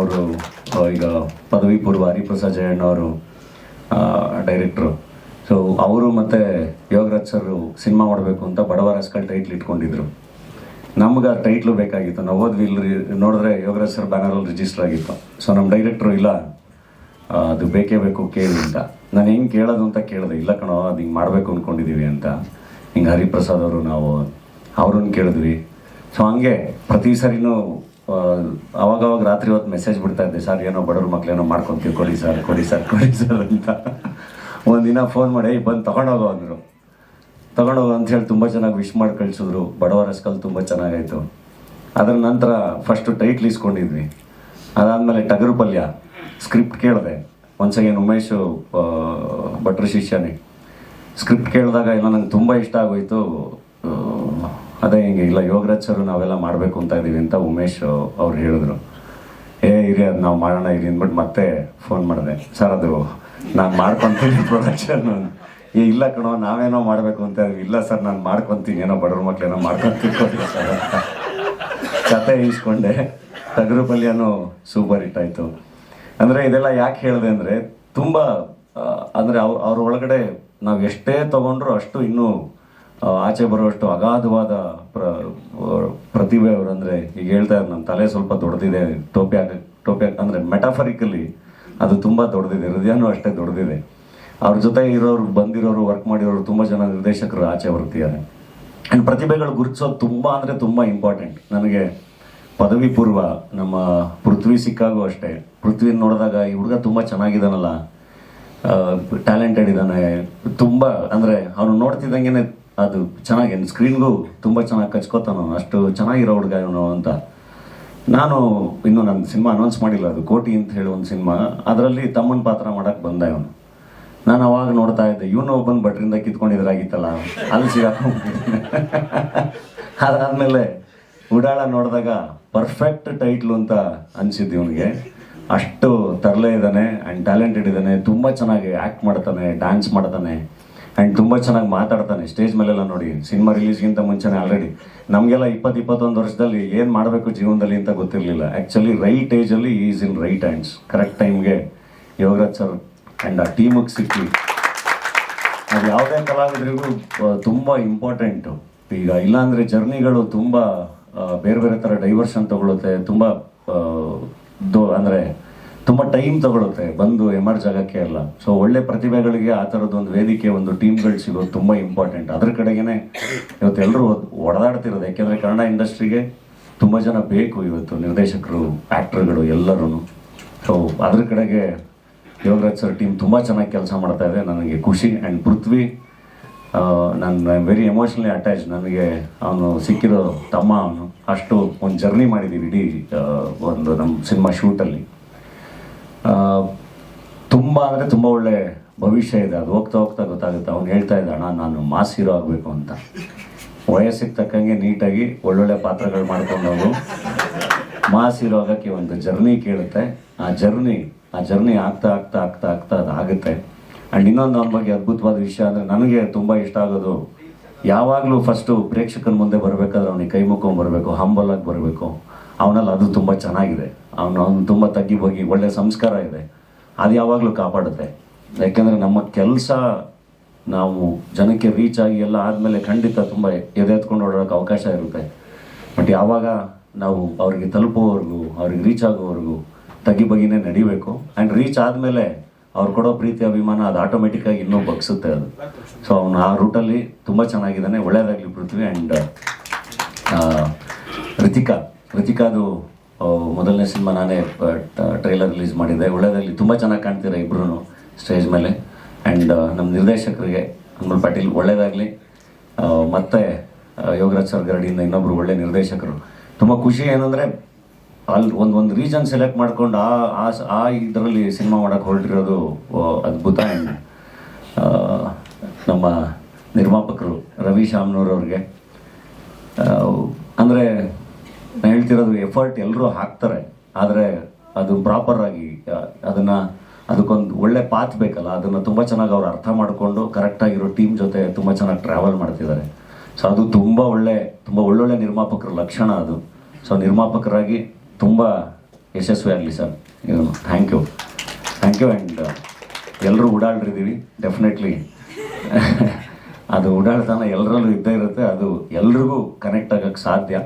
ಅವರು, ಈಗ ಪದವಿ ಪೂರ್ವ ಹರಿಪ್ರಸಾದ್ ಜಯಣ್ಣ ಅವರು ಡೈರೆಕ್ಟ್ರು ಸೊ ಅವರು ಮತ್ತು ಯೋಗರಾಜ್ ಸರ್ ಸಿನಿಮಾ ಮಾಡಬೇಕು ಅಂತ ಬಡವ ರಸ್ಕಲ್ ಟೈಟ್ಲ್ ಇಟ್ಕೊಂಡಿದ್ರು. ನಮ್ಗೆ ಆ ಟೈಟ್ಲು ಬೇಕಾಗಿತ್ತು. ನಾವು ಓದ್ವಿ ಇಲ್ಲಿ ನೋಡಿದ್ರೆ ಯೋಗರಾಜ್ ಸರ್ ಬ್ಯಾನರಲ್ಲಿ ರಿಜಿಸ್ಟರ್ ಆಗಿತ್ತು. ಸೊ ನಮ್ಮ ಡೈರೆಕ್ಟ್ರು ಇಲ್ಲ ಅದು ಬೇಕೇ ಬೇಕು ಕೇಳಿ ಅಂತ. ನಾನು ಹೆಂಗೆ ಕೇಳೋದು ಅಂತ ಕೇಳಿದೆ, ಇಲ್ಲ ಕಣೋ, ಅದು ಹಿಂಗೆ ಮಾಡಬೇಕು ಅಂದ್ಕೊಂಡಿದ್ದೀವಿ ಅಂತ. ಹಿಂಗೆ ಹರಿಪ್ರಸಾದ್ ಅವರು, ನಾವು ಅವ್ರನ್ನ ಕೇಳಿದ್ವಿ. ಸೊ ಹಂಗೆ ಪ್ರತಿ ಸರಿನೂ ಅವಾಗವಾಗ ರಾತ್ರಿ ಹೊತ್ತು ಮೆಸೇಜ್ ಬಿಡ್ತಾ ಇದ್ದೆ ಸರ್ ಏನೋ ಬಡವ್ರ ಮಕ್ಳೇನೋ ಮಾಡ್ಕೊಂತೀವಿ ಕೊಡಿ ಸರ್ ಕೊಡಿ ಸರ್ ಕೊಡಿ ಸರ್ ಅಂತ. ಒಂದಿನ ಫೋನ್ ಮಾಡಿ "ಏಯ್, ಬಂದು ತಗೊಂಡೋಗೋ ಅಂದರು. ತಗೊಂಡೋಗು ಅಂತ ಹೇಳಿ ತುಂಬ ಚೆನ್ನಾಗಿ ವಿಶ್ ಮಾಡಿ ಕಳಿಸಿದ್ರು. ಬಡವರ ರಸ್ಕಲ್ ತುಂಬ ಚೆನ್ನಾಗಾಯಿತು. ಅದರ ನಂತರ ಫಸ್ಟು ಟೈಟ್ಲ್ ಇಸ್ಕೊಂಡಿದ್ವಿ. ಅದಾದಮೇಲೆ ಟಗರು ಪಲ್ಯ ಸ್ಕ್ರಿಪ್ಟ್ ಕೇಳಿದೆ ಅಗೇನ್ ಉಮೇಶು ಭಟ್ರ ಶಿಷ್ಯನೇ. ಸ್ಕ್ರಿಪ್ಟ್ ಕೇಳಿದಾಗ ಎಲ್ಲ ನಂಗೆ ತುಂಬ ಇಷ್ಟ ಆಗೋಯ್ತು. ಅದೇ ಹಿಂಗೆ, ಇಲ್ಲ, ಯೋಗರಾಜ್ ಸರ್ ನಾವೆಲ್ಲ ಮಾಡಬೇಕು ಅಂತ ಇದ್ದೀವಿ ಅಂತ ಉಮೇಶ್ ಅವ್ರು ಹೇಳಿದ್ರು. ಏ, ಇರಿ, ಅದು ನಾವು ಮಾಡೋಣ, ಇರಿ ಅಂದ್ಬಿಟ್ಟು ಮತ್ತೆ ಫೋನ್ ಮಾಡಿದೆ. ಸರ್, ಅದು ನಾನು ಮಾಡ್ಕೊತೀನಿ ಪ್ರೊಡಕ್ಷನ್ ಏ, ಇಲ್ಲ ಕಣೋ, ನಾವೇನೋ ಮಾಡಬೇಕು ಅಂತ ಇಲ್ಲ ಸರ್, ನಾನು ಮಾಡ್ಕೊತೀನಿ. ಏನೋ ಬಡವ್ರ ಮಕ್ಕಳೇನೋ ಮಾಡ್ಕೊಂತೀನಿ ಸರ್. ಕತೆ ಇಸ್ಕೊಂಡೆ ಟಗರು ಪಲ್ಯನೂ ಸೂಪರ್ ಹಿಟ್ ಆಯಿತು. ಅಂದರೆ ಇದೆಲ್ಲ ಯಾಕೆ ಹೇಳಿದೆ ಅಂದರೆ, ತುಂಬ ಅಂದರೆ ಅವ್ರ ಅವ್ರ ಒಳಗಡೆ ನಾವು ಎಷ್ಟೇ ತಗೊಂಡ್ರು ಅಷ್ಟು ಇನ್ನೂ ಆಚೆ ಬರುವಷ್ಟು ಅಗಾಧವಾದ ಪ್ರ ಪ್ರತಿಭೆ ಅವರು ಅಂದರೆ ಈಗ ಹೇಳ್ತಾ ಇದ್ದಾರೆ ನನ್ನ ತಲೆ ಸ್ವಲ್ಪ ದೊಡ್ಡದಿದೆ. ಟೋಪಿ ಹಾಕ ಟೋಪಿ ಅಂದರೆ ಮೆಟಾಫರಿಕಲಿ ಅದು ತುಂಬ ದೊಡ್ಡದಿದೆ. ಹೃದಯನೂ ಅಷ್ಟೇ ದೊಡ್ಡದಿದೆ. ಅವ್ರ ಜೊತೆ ಇರೋರು, ಬಂದಿರೋರು ವರ್ಕ್ ಮಾಡಿರೋರು ತುಂಬ ಜನ ನಿರ್ದೇಶಕರು ಆಚೆ ಬರ್ತಿದ್ದಾರೆ ಆ್ಯಂಡ್ ಪ್ರತಿಭೆಗಳು ಗುರುತಿಸೋದು ತುಂಬ ಅಂದರೆ ತುಂಬ ಇಂಪಾರ್ಟೆಂಟ್ ನನಗೆ ಪದವಿ ಪೂರ್ವ ನಮ್ಮ ಪೃಥ್ವಿ ಸಿಕ್ಕಾಗೂ ಅಷ್ಟೇ. ಪೃಥ್ವಿ ನೋಡಿದಾಗ ಈ ಹುಡುಗ ತುಂಬ ಚೆನ್ನಾಗಿದ್ದಾನಲ್ಲ. ಟ್ಯಾಲೆಂಟೆಡ್ ಇದ್ದಾನೆ. ತುಂಬ ಅಂದರೆ ಅವನು ನೋಡ್ತಿದ್ದಂಗೆ ಅದು ಚೆನ್ನಾಗಿ ಸ್ಕ್ರೀನ್ಗೂ ತುಂಬ ಚೆನ್ನಾಗಿ ಕಚ್ಕೋತಾನು. ಅಷ್ಟು ಚೆನ್ನಾಗಿರೋ ಹುಡುಗ ಇವನು ಅಂತ. ನಾನು ಇನ್ನು ನನ್ನ ಸಿನಿಮಾ ಅನೌನ್ಸ್ ಮಾಡಿಲ್ಲ, ಅದು ಕೋಟಿ ಅಂತ ಹೇಳಿ ಒಂದು ಸಿನಿಮಾ. ಅದರಲ್ಲಿ ತಮ್ಮನ ಪಾತ್ರ ಮಾಡಕ್ಕೆ ಬಂದ ಇವನು. ನಾನು ಅವಾಗ ನೋಡ್ತಾ ಇದ್ದೆ, ಇವನು ಒಬ್ಬನ ಭಟ್ರಿಂದ ಕಿತ್ಕೊಂಡಿದ್ರಾಗಿತ್ತಲ್ಲ, ಅಲ್ಲಿ ಸಿಗಾಕೊಂಡು ಅದಾದಮೇಲೆ ಉಡಾಳ ನೋಡಿದಾಗ ಪರ್ಫೆಕ್ಟ್ ಟೈಟ್ಲು ಅಂತ ಅನಿಸಿದ್ದು ಇವನಿಗೆ. ಅಷ್ಟು ತರಲೆ ಇದ್ದಾನೆ ಆ್ಯಂಡ್ ಟ್ಯಾಲೆಂಟೆಡ್ ಇದ್ದಾನೆ, ತುಂಬ ಚೆನ್ನಾಗಿ ಆ್ಯಕ್ಟ್ ಮಾಡ್ತಾನೆ ಡ್ಯಾನ್ಸ್ ಮಾಡ್ತಾನೆ. ಆ್ಯಂಡ್ ತುಂಬ ಚೆನ್ನಾಗಿ ಮಾತಾಡ್ತಾನೆ. ಸ್ಟೇಜ್ ಮೇಲೆಲ್ಲ ನೋಡಿ, ಸಿನಿಮಾ ರಿಲೀಸ್ಗಿಂತ ಮುಂಚೆನೇ ಆಲ್ರೆಡಿ ನಮಗೆಲ್ಲ ಇಪ್ಪತ್ತು ಇಪ್ಪತ್ತೊಂದು ವರ್ಷದಲ್ಲಿ ಏನು ಮಾಡಬೇಕು ಜೀವನದಲ್ಲಿ ಅಂತ ಗೊತ್ತಿರಲಿಲ್ಲ. Actually right ಏಜಲ್ಲಿ is in right hands correct ಟೈಮ್ಗೆ ಯೋಗರಾಜ್ ಸರ್ ಆ್ಯಂಡ್ ಆ ಟೀಮಿಗೆ ಸಿಕ್ಕಿ. ಅದು ಯಾವುದೇ ಕಲಾವಿದರಿಗೂ ತುಂಬ ಇಂಪಾರ್ಟೆಂಟು ಈಗ ಇಲ್ಲಾಂದರೆ ಜರ್ನಿಗಳು ತುಂಬ ಬೇರೆ ಬೇರೆ ಥರ ಡೈವರ್ಷನ್ ತಗೊಳುತ್ತೆ ತುಂಬ ದೋ, ಅಂದರೆ ತುಂಬ ಟೈಮ್ ತಗೊಳುತ್ತೆ, ಬಂದು ಎಮರ್ಜ್ ಆಗೋಕ್ಕೆ ಅಲ್ಲ. ಸೊ ಒಳ್ಳೆ ಪ್ರತಿಭೆಗಳಿಗೆ ಆ ಥರದ್ದು ಒಂದು ವೇದಿಕೆ, ಒಂದು ಟೀಮ್ಗಳು ಸಿಗೋದು ತುಂಬ ಇಂಪಾರ್ಟೆಂಟ್ ಅದ್ರ ಕಡೆಗೇನೆ ಇವತ್ತು ಎಲ್ಲರೂ ಹೊಡೆದಾಡ್ತಿರೋದು ಯಾಕೆಂದರೆ ಕನ್ನಡ ಇಂಡಸ್ಟ್ರಿಗೆ ತುಂಬ ಜನ ಬೇಕು ಇವತ್ತು, ನಿರ್ದೇಶಕರು ಆ್ಯಕ್ಟ್ರುಗಳು ಎಲ್ಲರೂ ಸೊ ಅದ್ರ ಕಡೆಗೆ ಯೋಗರಾಜ್ ಸರ್ ಟೀಮ್ ತುಂಬ ಚೆನ್ನಾಗಿ ಕೆಲಸ ಮಾಡ್ತಾ ಇದೆ. ನನಗೆ ಖುಷಿ ಆ್ಯಂಡ್ ಪೃಥ್ವಿ ನಾನು ವೆರಿ ಎಮೋಷ್ನಲಿ ಅಟ್ಯಾಚ್ ನನಗೆ ಅವನು ಸಿಕ್ಕಿರೋ ತಮ್ಮ ಅವನು. ಅಷ್ಟು ಒಂದು ಜರ್ನಿ ಮಾಡಿದ್ದೀವಿ ಇಡೀ ಒಂದು ನಮ್ಮ ಸಿನಿಮಾ ಶೂಟಲ್ಲಿ ತುಂಬ ಅಂದರೆ ತುಂಬ ಒಳ್ಳೆ ಭವಿಷ್ಯ ಇದೆ. ಅದು ಹೋಗ್ತಾ ಹೋಗ್ತಾ ಗೊತ್ತಾಗುತ್ತೆ. ಅವ್ನು ಹೇಳ್ತಾ ಇದ್ದ ಅಣ್ಣ ನಾನು ಮಾಸ್ ಹೀರೋ ಆಗಬೇಕು ಅಂತ. ವಯಸ್ಸಿಗೆ ತಕ್ಕಂಗೆ ನೀಟಾಗಿ ಒಳ್ಳೊಳ್ಳೆ ಪಾತ್ರಗಳು ಮಾಡ್ಕೊಂಡು ಮಾಸ್ ಹೀರೋ ಆಗೋಕ್ಕೆ ಒಂದು ಜರ್ನಿ ಕೇಳುತ್ತೆ. ಆ ಜರ್ನಿ ಆ ಜರ್ನಿ ಆಗ್ತಾ ಆಗ್ತಾ ಆಗ್ತಾ ಆಗ್ತಾ ಅದು ಆಗುತ್ತೆ. ಆ್ಯಂಡ್ ಇನ್ನೊಂದು ಅವನ ಬಗ್ಗೆ ಅದ್ಭುತವಾದ ವಿಷಯ ಅಂದರೆ ನನಗೆ ತುಂಬ ಇಷ್ಟ ಆಗೋದು, ಯಾವಾಗಲೂ ಫಸ್ಟು ಪ್ರೇಕ್ಷಕನ ಮುಂದೆ ಬರಬೇಕಾದ್ರೆ ಅವನಿಗೆ ಕೈ ಮುಕ್ಕೊಂಡು ಬರಬೇಕು ಹಂಬಲ್ ಆಗಿ ಬರಬೇಕು. ಅವನಲ್ಲಿ ಅದು ತುಂಬ ಚೆನ್ನಾಗಿದೆ. ಅವನು ಅವನು ತುಂಬ ತಗ್ಗಿ ಹೋಗಿ ಒಳ್ಳೆ ಸಂಸ್ಕಾರ ಇದೆ. ಅದು ಯಾವಾಗಲೂ ಕಾಪಾಡುತ್ತೆ. ಯಾಕೆಂದರೆ ನಮ್ಮ ಕೆಲಸ ನಾವು ಜನಕ್ಕೆ ರೀಚ್ ಆಗಿ ಎಲ್ಲ ಆದಮೇಲೆ ಖಂಡಿತ ತುಂಬ ಎದೆತ್ಕೊಂಡು ಓಡೋಕ್ಕೆ ಅವಕಾಶ ಇರುತ್ತೆ. ಬಟ್ ಯಾವಾಗ ನಾವು ಅವ್ರಿಗೆ ತಲುಪೋವರೆಗೂ ಅವ್ರಿಗೆ ರೀಚ್ ಆಗೋವರೆಗೂ ತಗ್ಗಿ ಬಗ್ಗಿನೇ ನಡಿಬೇಕು. ಆ್ಯಂಡ್ ರೀಚ್ ಆದಮೇಲೆ ಅವ್ರು ಕೊಡೋ ಪ್ರೀತಿ, ಅಭಿಮಾನ ಅದು ಆಟೋಮೆಟಿಕ್ಕಾಗಿ ಇನ್ನೂ ಬಗ್ಸುತ್ತೆ ಅದು. ಸೊ ಅವನು ಆ ರೂಟಲ್ಲಿ ತುಂಬ ಚೆನ್ನಾಗಿದ್ದಾನೆ ಒಳ್ಳೆಯದಾಗಲಿ ಪೃಥ್ವಿ. ಆ್ಯಂಡ್ ರಿತಿಕಾ ಕೃತಿಕಾದು ಮೊದಲನೇ ಸಿನಿಮಾ ನಾನೇ ಟ್ರೈಲರ್ ರಿಲೀಸ್ ಮಾಡಿದ್ದೆ. ಒಳ್ಳೆಯದಲ್ಲಿ ತುಂಬ ಚೆನ್ನಾಗಿ ಕಾಣ್ತೀರ ಇಬ್ಬರು ಸ್ಟೇಜ್ ಮೇಲೆ. ಆ್ಯಂಡ್ ನಮ್ಮ ನಿರ್ದೇಶಕರಿಗೆ ಅನ್ಮಲ್ ಪಾಟೀಲ್ ಒಳ್ಳೆಯದಾಗಲಿ ಮತ್ತು ಯೋಗರಾಜ್ ಸರ್ ಗರಡಿಯಿಂದ ಇನ್ನೊಬ್ಬರು ಒಳ್ಳೆ ನಿರ್ದೇಶಕರು. ತುಂಬ ಖುಷಿ ಏನಂದರೆ ಅಲ್ಲಿ ಒಂದು ಒಂದು ರೀಜನ್ ಸೆಲೆಕ್ಟ್ ಮಾಡ್ಕೊಂಡು ಆ ಆ ಆ ಇದರಲ್ಲಿ ಸಿನಿಮಾ ಮಾಡೋಕ್ಕೆ ಹೊರಟಿರೋದು ಅದ್ಭುತ. ಆ್ಯಂಡ್ ನಮ್ಮ ನಿರ್ಮಾಪಕರು ರವಿ ಶಾಮ್ನೂರ್ ಅವ್ರಿಗೆ ಅಂದರೆ ನಾನು ಹೇಳ್ತಿರೋದು ಎಫರ್ಟ್ ಎಲ್ಲರೂ ಹಾಕ್ತಾರೆ. ಆದರೆ ಅದು ಪ್ರಾಪರ್ ಆಗಿ ಆ, ಅದನ್ನ ಅದಕ್ಕೊಂದು ಒಳ್ಳೆ ಪಾತ್ ಬೇಕಲ್ಲ ಅದನ್ನು ತುಂಬ ಚೆನ್ನಾಗಿ ಅವ್ರು ಅರ್ಥ ಮಾಡಿಕೊಂಡು ಕರೆಕ್ಟಾಗಿರೋ ಟೀಮ್ ಜೊತೆ ತುಂಬ ಚೆನ್ನಾಗಿ ಟ್ರಾವೆಲ್ ಮಾಡ್ತಿದ್ದಾರೆ ಸೊ ಅದು ತುಂಬ ಒಳ್ಳೆ ತುಂಬ ಒಳ್ಳೊಳ್ಳೆ ನಿರ್ಮಾಪಕರ ಲಕ್ಷಣ ಅದು. ಸೊ ನಿರ್ಮಾಪಕರಾಗಿ ತುಂಬ ಯಶಸ್ವಿ ಆಗಲಿ sir. Thank you thank you and ಎಲ್ಲರೂ ಓಡಾಡ್ರಿದ್ದೀವಿ ಡೆಫಿನೆಟ್ಲಿ ಅದು ಓಡಾಡ್ತಾನೆ ಎಲ್ಲರಲ್ಲೂ ಇದ್ದೇ ಇರುತ್ತೆ ಅದು ಎಲ್ರಿಗೂ ಕನೆಕ್ಟ್ ಆಗೋಕ್ಕೆ ಸಾಧ್ಯ.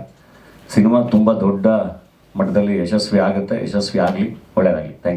ಸಿನಿಮಾ ತುಂಬ ದೊಡ್ಡ ಮಟ್ಟದಲ್ಲಿ ಯಶಸ್ವಿ ಆಗುತ್ತೆ ಯಶಸ್ವಿ ಆಗಲಿ ಒಳ್ಳೆಯದಾಗಲಿ ಥ್ಯಾಂಕ್ ಯು